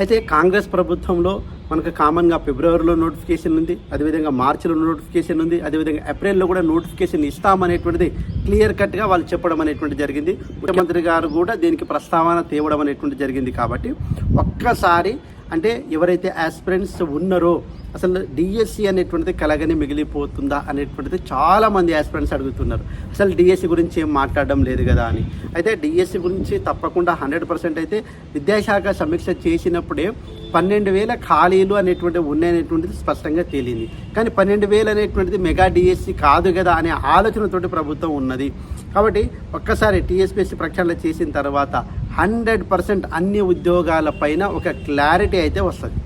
అయితే కాంగ్రెస్ ప్రభుత్వంలో మనకు కామన్గా ఫిబ్రవరిలో నోటిఫికేషన్ ఉంది అదేవిధంగా మార్చిలో నోటిఫికేషన్ ఉంది అదేవిధంగా ఏప్రిల్లో కూడా నోటిఫికేషన్ ఇస్తామనేటువంటిది క్లియర్ కట్గా వాళ్ళు చెప్పడం అనేటువంటి జరిగింది. ముఖ్యమంత్రి గారు కూడా దీనికి ప్రస్తావన తేవడం అనేటువంటి జరిగింది కాబట్టి ఒక్కసారి అంటే ఎవరైతే ఆస్పిరెంట్స్ ఉన్నారో అసలు డిఎస్సి అనేటువంటిది కలగని మిగిలిపోతుందా అనేటువంటిది చాలామంది ఆస్పిరెంట్స్ అడుగుతున్నారు. అసలు డిఎస్సి గురించి ఏం మాట్లాడడం లేదు కదా అని. అయితే డిఎస్సి గురించి తప్పకుండా హండ్రెడ్ పర్సెంట్ అయితే విద్యాశాఖ సమీక్ష చేసినప్పుడే పన్నెండు వేల ఖాళీలు అనేటువంటివి ఉన్నాయనేటువంటిది స్పష్టంగా తేలింది. కానీ పన్నెండు వేలు అనేటువంటిది మెగా డిఎస్సి కాదు కదా అనే ఆలోచనతోటి ప్రభుత్వం ఉన్నది. కాబట్టి ఒక్కసారి టీఎస్పీఎస్సీ ప్రక్షాళన చేసిన తర్వాత హండ్రెడ్ పర్సెంట్ అన్ని ఉద్యోగాల పైన ఒక క్లారిటీ అయితే వస్తుంది.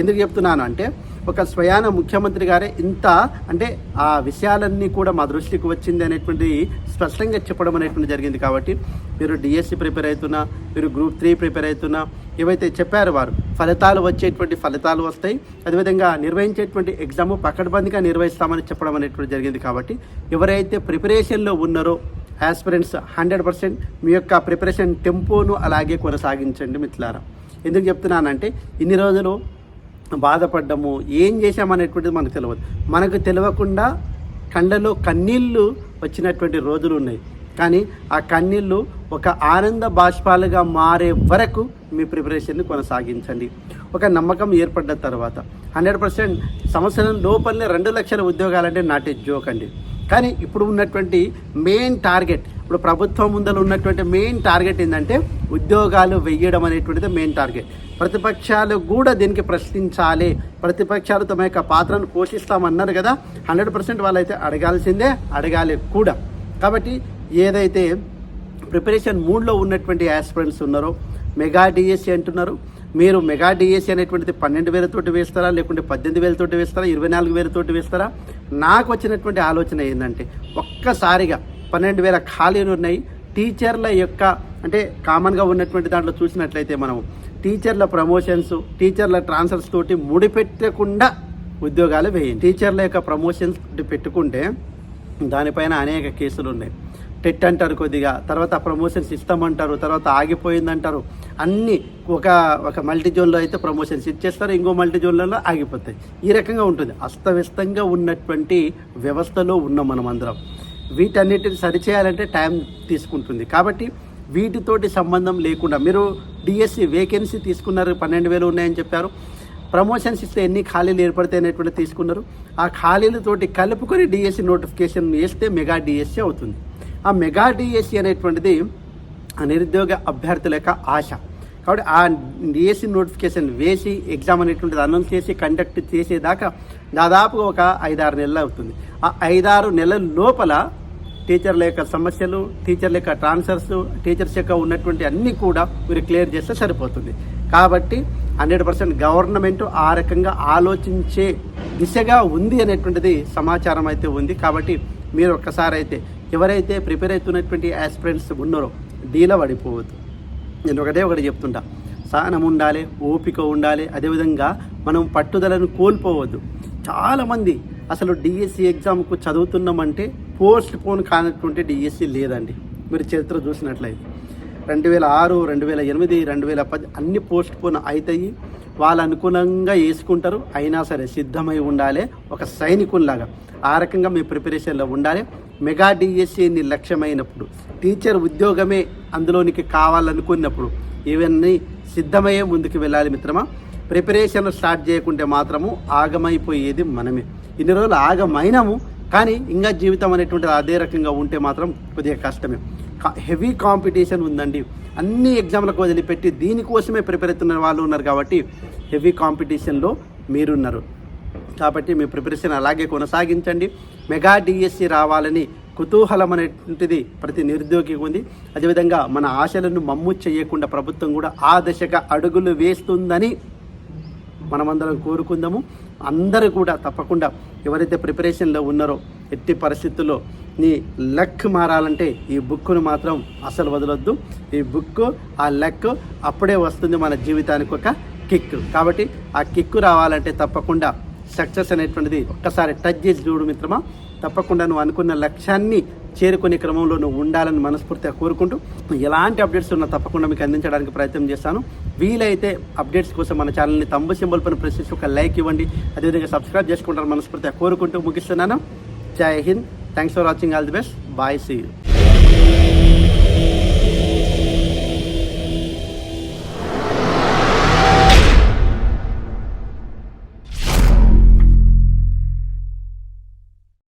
ఎందుకు చెప్తున్నాను అంటే ఒక స్వయాన ముఖ్యమంత్రి గారే ఇంత అంటే ఆ విషయాలన్నీ కూడా మా దృష్టికి వచ్చింది అనేటువంటి స్పష్టంగా చెప్పడం అనేటువంటి జరిగింది కాబట్టి మీరు డిఎస్సి ప్రిపేర్ అవుతున్నా మీరు గ్రూప్ త్రీ ప్రిపేర్ అవుతున్నా ఏవైతే చెప్పారు వారు ఫలితాలు వచ్చేటువంటి ఫలితాలు వస్తాయి. అదేవిధంగా నిర్వహించేటువంటి ఎగ్జామ్ పకడ్బందీగా నిర్వహిస్తామని చెప్పడం అనేటువంటి జరిగింది కాబట్టి ఎవరైతే ప్రిపరేషన్లో ఉన్నారో ఆస్పిరెంట్స్ హండ్రెడ్ పర్సెంట్ మీ యొక్క ప్రిపరేషన్ టెంపోను అలాగే కొనసాగించండి మిత్రులారా. ఎందుకు చెప్తున్నానంటే ఇన్ని రోజులు బాధపడ్డము ఏం చేశామనేటువంటిది మనకు తెలియదు మనకు తెలియకుండా కండలో కన్నీళ్ళు వచ్చినటువంటి రోజులు ఉన్నాయి కానీ ఆ కన్నీళ్ళు ఒక ఆనంద బాష్పాలుగా మారే వరకు మీ ప్రిపరేషన్ని కొనసాగించండి. ఒక నమ్మకం ఏర్పడ్డ తర్వాత హండ్రెడ్ పర్సెంట్ సంవత్సరం లోపలనే రెండు లక్షల ఉద్యోగాలంటే నాటి జోక్ అండి. కానీ ఇప్పుడు ఉన్నటువంటి మెయిన్ టార్గెట్ ఇప్పుడు ప్రభుత్వం ముందర ఉన్నటువంటి మెయిన్ టార్గెట్ ఏంటంటే ఉద్యోగాలు వెయ్యడం అనేటువంటిది మెయిన్ టార్గెట్ ప్రతిపక్షాలు కూడా దీనికి ప్రశ్నించాలి. ప్రతిపక్షాలు తమ యొక్క పాత్రను పోషిస్తామన్నారు కదా హండ్రెడ్ పర్సెంట్ వాళ్ళైతే అడగాల్సిందే అడగాలి కూడా. కాబట్టి ఏదైతే ప్రిపరేషన్ మూడ్లో ఉన్నటువంటి యాస్పిరెంట్స్ ఉన్నారో మెగా డిఎస్సి అంటున్నారు మీరు మెగా డిఎస్సి అనేటువంటిది పన్నెండు వేలతోటి వేస్తారా లేకుంటే పద్దెనిమిది వేలతోటి వేస్తారా ఇరవై నాలుగు వేలతోటి వేస్తారా? నాకు వచ్చినటువంటి ఆలోచన ఏంటంటే ఒక్కసారిగా పన్నెండు వేల ఖాళీలు ఉన్నాయి. టీచర్ల యొక్క అంటే కామన్గా ఉన్నటువంటి దాంట్లో చూసినట్లయితే మనం టీచర్ల ప్రమోషన్స్ టీచర్ల ట్రాన్స్ఫర్స్ తోటి ముడిపెట్టకుండా ఉద్యోగాలు వేయండి. టీచర్ల యొక్క ప్రమోషన్స్ పెట్టుకుంటే దానిపైన అనేక కేసులు ఉన్నాయి. టెట్ అంటారు కొద్దిగా తర్వాత ప్రమోషన్స్ ఇస్తామంటారు తర్వాత ఆగిపోయిందంటారు. అన్నీ ఒక ఒక మల్టీ జోన్లో అయితే ప్రమోషన్స్ ఇచ్చేస్తారు ఇంకో మల్టీ జోన్లలో ఆగిపోతాయి. ఈ రకంగా ఉంటుంది. అస్తవ్యస్తంగా ఉన్నటువంటి వ్యవస్థలో ఉన్నాం మనం అందరం. వీటన్నిటిని సరిచేయాలంటే టైం తీసుకుంటుంది. కాబట్టి వీటితోటి సంబంధం లేకుండా మీరు డిఎస్సి వేకెన్సీ తీసుకున్నారు పన్నెండు వేలు ఉన్నాయని చెప్పారు. ప్రమోషన్స్ ఇస్తే ఎన్ని ఖాళీలు ఏర్పడతాయి అనేటువంటి తీసుకున్నారు. ఆ ఖాళీలతోటి కలుపుకొని డిఎస్సి నోటిఫికేషన్ వేస్తే మెగా డిఎస్సి అవుతుంది. ఆ మెగా డిఎస్సి అనేటువంటిది నిరుద్యోగ అభ్యర్థుల యొక్క ఆశ. కాబట్టి ఆ డిఎస్సి నోటిఫికేషన్ వేసి ఎగ్జామ్ అనేటువంటిది అనౌన్స్ చేసి కండక్ట్ చేసేదాకా దాదాపు ఒక ఐదారు నెలలు అవుతుంది. ఆ ఐదారు నెలల లోపల టీచర్ల యొక్క సమస్యలు టీచర్ల యొక్క ట్రాన్స్ఫర్స్ టీచర్స్ యొక్క ఉన్నటువంటి అన్నీ కూడా మీరు క్లియర్ చేస్తే సరిపోతుంది. కాబట్టి హండ్రెడ్ పర్సెంట్ గవర్నమెంట్ ఆ రకంగా ఆలోచించే దిశగా ఉంది అనేటువంటిది సమాచారం అయితే ఉంది. కాబట్టి మీరు ఒక్కసారి అయితే ఎవరైతే ప్రిపేర్ అవుతున్నటువంటి ఆస్పిరెంట్స్ ఉన్నారో డీలో పడిపోవద్దు. నేను ఒకటే ఒకటి చెప్తుంటా. సహనం ఉండాలి ఓపిక ఉండాలి. అదేవిధంగా మనం పట్టుదలను కోల్పోవద్దు. చాలామంది అసలు డిఎస్సి ఎగ్జామ్కు చదువుతున్నామంటే పోస్ట్ పోన్ కానటువంటి డిఎస్సి లేదండి. మీరు చరిత్ర చూసినట్లయితే. రెండు వేల ఆరు రెండు వేల ఎనిమిది రెండు వేల పది అన్ని పోస్ట్ పోన్ అవుతాయి వాళ్ళు అనుకూలంగా వేసుకుంటారు. అయినా సరే సిద్ధమై ఉండాలి. ఒక సైనికుల్లాగా ఆ రకంగా మీ ప్రిపరేషన్లో ఉండాలి. మెగా డిఎస్సిని లక్ష్యమైనప్పుడు టీచర్ ఉద్యోగమే అందులోనికి కావాలనుకున్నప్పుడు ఇవన్నీ సిద్ధమయ్యే ముందుకు వెళ్ళాలి మిత్రమా. ప్రిపరేషన్ స్టార్ట్ చేయకుంటే మాత్రము ఆగమైపోయేది మనమే. ఇన్ని రోజులు ఆగమైనాము. కానీ ఇంకా జీవితం అనేటువంటిది అదే రకంగా ఉంటే మాత్రం కొద్దిగా కష్టమే. హెవీ కాంపిటీషన్ ఉందండి. అన్ని ఎగ్జామ్లకు వదిలిపెట్టి దీనికోసమే ప్రిపేర్ అవుతున్న వాళ్ళు ఉన్నారు కాబట్టి హెవీ కాంపిటీషన్లో మీరున్నారు. కాబట్టి మీ ప్రిపరేషన్ అలాగే కొనసాగించండి. మెగా డిఎస్సి రావాలని కుతూహలం అనేటువంటిది ప్రతి నిరుద్యోగికి ఉంది. అదేవిధంగా మన ఆశలను మమ్ము చేయకుండా ప్రభుత్వం కూడా ఆ దశగా అడుగులు వేస్తుందని మనమందరం కోరుకుందాము. అందరూ కూడా తప్పకుండా ఎవరైతే ప్రిపరేషన్లో ఉన్నారో ఎట్టి పరిస్థితుల్లో నీ లక్ మారాలంటే ఈ బుక్ను మాత్రం అసలు వదలొద్దు. ఈ బుక్ ఆ లక్ అప్పుడే వస్తుంది మన జీవితానికి ఒక కిక్ కాబట్టి ఆ కిక్ రావాలంటే తప్పకుండా సక్సెస్ అనేటువంటిది ఒక్కసారి టచ్ చేసి చూడు మిత్రమా. తప్పకుండా నువ్వు అనుకున్న లక్ష్యాన్ని చేరుకునే క్రమంలో నువ్వు ఉండాలని మనస్ఫూర్తిగా కోరుకుంటూ ఎలాంటి అప్డేట్స్ ఉన్నా తప్పకుండా మీకు అందించడానికి ప్రయత్నం చేస్తాను. వీలైతే అప్డేట్స్ కోసం మన ఛానల్ని తంబు సింబల్ పైన ప్రెస్ చేసి ఒక లైక్ ఇవ్వండి. అదేవిధంగా సబ్స్క్రైబ్ చేసుకుంటారని మనస్ఫూర్తిగా కోరుకుంటూ ముగిస్తున్నాను. జై Hind. Thanks for watching all the best bye see you